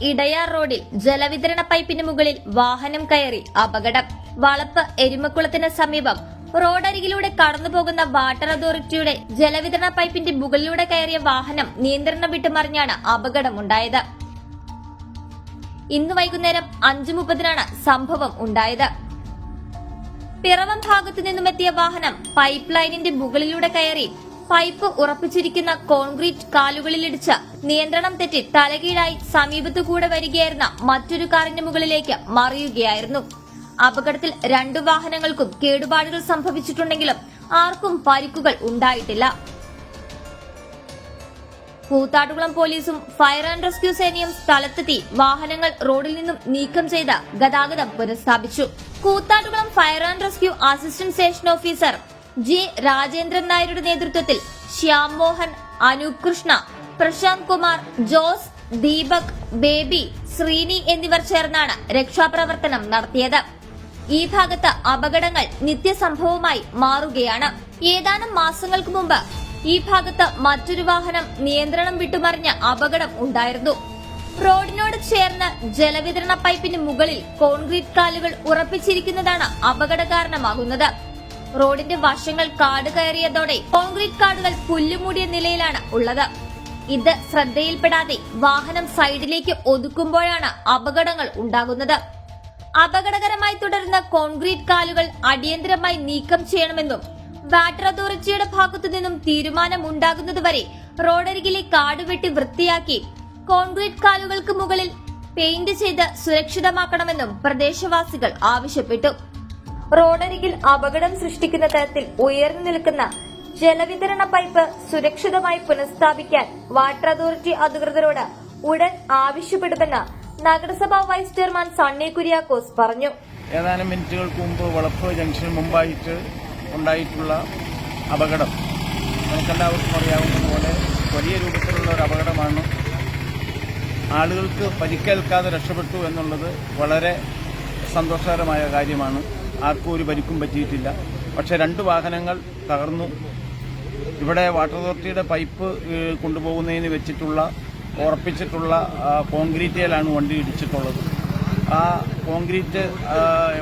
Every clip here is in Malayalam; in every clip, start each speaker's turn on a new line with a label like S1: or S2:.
S1: ഇടയാർ റോഡിൽ ജലവിതരണ പൈപ്പിന് മുകളിൽ വാഹനം കയറി അപകടം. വളപ്പ് എരുമക്കുളത്തിന് സമീപം റോഡരികിലൂടെ കടന്നുപോകുന്ന വാട്ടർ അതോറിറ്റിയുടെ ജലവിതരണ പൈപ്പിന്റെ മുകളിലൂടെ കയറിയ വാഹനം നിയന്ത്രണം വിട്ടുമറിഞ്ഞാണ് അപകടമുണ്ടായത്. ഇന്ന് വൈകുന്നേരം അഞ്ചു മുപ്പതിനാണ് സംഭവം ഉണ്ടായത്. പിറവം ഭാഗത്തു നിന്നുമെത്തിയ വാഹനം പൈപ്പ് ലൈനിന്റെ മുകളിലൂടെ കയറി പൈപ്പ് ഉറപ്പിച്ചിരിക്കുന്ന കോൺക്രീറ്റ് കാലുകളിലിടിച്ച് നിയന്ത്രണം തെറ്റി തലകീഴായി സമീപത്തു കൂടെ വരികയായിരുന്ന മറ്റൊരു കാറിന്റെ മുകളിലേക്ക് മറിയുകയായിരുന്നു. അപകടത്തിൽ രണ്ടു വാഹനങ്ങൾക്കും കേടുപാടുകൾ സംഭവിച്ചിട്ടുണ്ടെങ്കിലും ആർക്കും പരിക്കുകൾ ഉണ്ടായിട്ടില്ല. കൂത്താട്ടുകുളം പോലീസും ഫയർ ആൻഡ് റെസ്ക്യൂ സേനയും സ്ഥലത്തെത്തി വാഹനങ്ങൾ റോഡിൽ നിന്നും നീക്കം ചെയ്ത് ഗതാഗതം പുനഃസ്ഥാപിച്ചു. Koothattukulam fire and rescue assistant station officer G Rajendran നായരുടെ നേതൃത്വത്തിൽ ശ്യാം മോഹൻ അനൂപ് കൃഷ്ണ പ്രശാന്ത് കുമാർ ജോസ് ദീപക് ബേബി ശ്രീനി എന്നിവർ ചേർന്നാണ് രക്ഷാപ്രവർത്തനം നടത്തിയത്. ഈ ഭാഗത്ത് അപകടങ്ങൾ നിത്യസംഭവമായി മാറുകയാണ്. ഏതാനും മാസങ്ങൾക്ക് മുമ്പ് ഈ ഭാഗത്ത് മറ്റൊരു വാഹനം നിയന്ത്രണം വിട്ടുമറിഞ്ഞ അപകടം ഉണ്ടായിരുന്നു. റോഡിനോട് ചേർന്ന് ജലവിതരണ പൈപ്പിന് മുകളിൽ കോൺക്രീറ്റ് കാലുകൾ ഉറപ്പിച്ചിരിക്കുന്നതാണ് അപകട കാരണമാകുന്നത്. റോഡിന്റെ വശങ്ങൾ കാട് കയറിയതോടെ കോൺക്രീറ്റ് കാടുകൾ പുല്ലുമൂടിയ നിലയിലാണ് ഉള്ളത്. ഇത് ശ്രദ്ധയിൽപ്പെടാതെ വാഹനം സൈഡിലേക്ക് ഒതുക്കുമ്പോഴാണ് അപകടങ്ങൾ ഉണ്ടാകുന്നത്. അപകടകരമായി തുടരുന്ന കോൺക്രീറ്റ് കാലുകൾ അടിയന്തരമായി നീക്കം ചെയ്യണമെന്നും വാട്ടർ അതോറിറ്റിയുടെ ഭാഗത്തു നിന്നും തീരുമാനം ഉണ്ടാകുന്നതുവരെ റോഡരികിലെ കാട് വെട്ടി വൃത്തിയാക്കി കോൺക്രീറ്റ് കാലുകൾക്ക് മുകളിൽ പെയിന്റ് ചെയ്ത് സുരക്ഷിതമാക്കണമെന്നും പ്രദേശവാസികൾ ആവശ്യപ്പെട്ടു. റോഡരികിൽ അപകടം സൃഷ്ടിക്കുന്ന തരത്തിൽ ഉയർന്നു നിൽക്കുന്ന ജലവിതരണ പൈപ്പ് സുരക്ഷിതമായി പുനഃസ്ഥാപിക്കാൻ വാട്ടർ അതോറിറ്റി അധികൃതരോട് ഉടൻ ആവശ്യപ്പെടുമെന്ന് നഗരസഭാ വൈസ് ചെയർമാൻ സണ്ണി കുര്യാക്കോസ് പറഞ്ഞു.
S2: ഏതാനും മിനിറ്റുകൾക്ക് മുമ്പ് വളപ്പ് ജംഗ്ഷന് മുമ്പായിട്ട് ഉണ്ടായിട്ടുള്ള അപകടം. നമുക്കെല്ലാവർക്കും അറിയാവുന്നതുപോലെ വലിയ രൂപത്തിലുള്ള ഒരു അപകടമാണ്. ആളുകൾക്ക് പരിക്കേൽക്കാതെ രക്ഷപ്പെട്ടു എന്നുള്ളത് വളരെ സന്തോഷകരമായ കാര്യമാണ്. ആർക്കും ഒരു പരിക്കും പറ്റിയിട്ടില്ല. പക്ഷേ രണ്ട് വാഹനങ്ങൾ തകർന്നു. ഇവിടെ വാട്ടർ അതോറിറ്റിയുടെ പൈപ്പ് കൊണ്ടുപോകുന്നതിന് വെച്ചിട്ടുള്ള ഉറപ്പിച്ചിട്ടുള്ള കോൺക്രീറ്റിലാണ് വണ്ടി ഇടിച്ചിട്ടുള്ളത്. ആ കോൺക്രീറ്റ്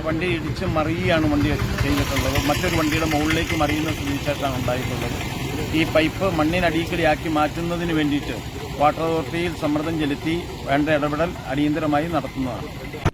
S2: വണ്ടി ഇടിച്ച് മറിയുകയാണ് വണ്ടി ചെയ്തിട്ടുള്ളത്. മറ്റൊരു വണ്ടിയുടെ മുകളിലേക്ക് മറിയുന്ന സ്ഥിതിശേഷമാണ് ഉണ്ടായിട്ടുള്ളത്. ഈ പൈപ്പ് മണ്ണിനടിയിക്കടിയാക്കി മാറ്റുന്നതിന് വേണ്ടിയിട്ട് വാട്ടർ അതോറിറ്റിയിൽ സമ്മർദ്ദം ചെലുത്തി വേണ്ട ഇടപെടൽ അടിയന്തരമായി നടത്തുന്നതാണ്.